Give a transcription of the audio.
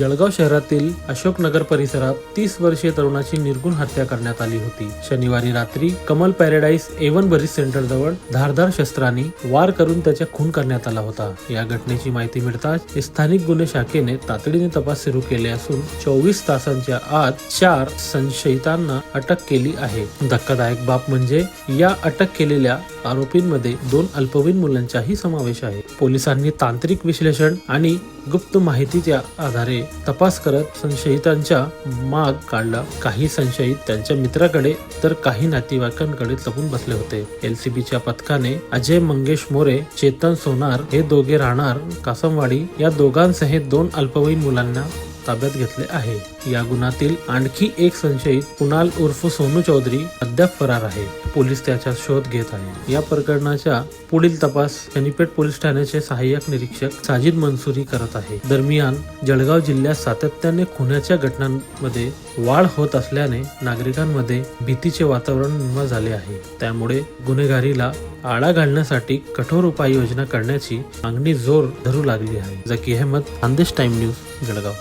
जळगाव शहरातील अशोकनगर परिसरात तीस वर्षीय तरुणाची निर्गुण हत्या करण्यात आली होती. शनिवारी रात्री कमल पॅराडाईस एवन बरीज सेंटर जवळ धारधार शस्त्रांनी वार करून त्याचा खून करण्यात आला होता. या घटनेची माहिती मिळताच स्थानिक गुन्हे शाखेने तातडीने तपास सुरू केले असून चोवीस तासांच्या आत चार संशयितांना अटक केली आहे. धक्कादायक बाब म्हणजे या अटक केलेल्या आरोपींमध्ये दोन अल्पवयीन मुलांचाही समावेश आहे. पोलिसांनी तांत्रिक विश्लेषण आणि गुप्त माहितीच्या आधारे तपास करत संशयितांच्या माग काढला. काही संशयित त्यांच्या मित्राकडे तर काही नातेवाईकांकडे लपून बसले होते. एलसीबीच्या पथकाने अजय मंगेश मोरे चेतन सोनार हे दोघे राहणार कासमवाडी या दोघांसह दोन अल्पवयीन मुलांना ताब्यात घेतले आहे. या गुन्ह्यातील आणखी एक संशयित कुणाल उर्फ सोनू चौधरी अद्याप फरार आहे. पोलीस त्याचा शोध घेत आहे. या प्रकरणाचा पुढील तपास शनीपेठ पोलीस ठाण्याचे सहाय्यक निरीक्षक साजिद मंसुरी करत आहे. दरम्यान जळगाव जिल्ह्यात सातत्याने खुनाच्या घटनांमध्ये वाढ होत असल्याने नागरिकांमध्ये भीतीचे वातावरण निर्माण झाले आहे. त्यामुळे गुन्हेगारीला आळा घालण्यासाठी कठोर उपाययोजना करण्याची मागणी जोर धरू लागली आहे. Zaki Ahmad Khandesh time news Jalgaon.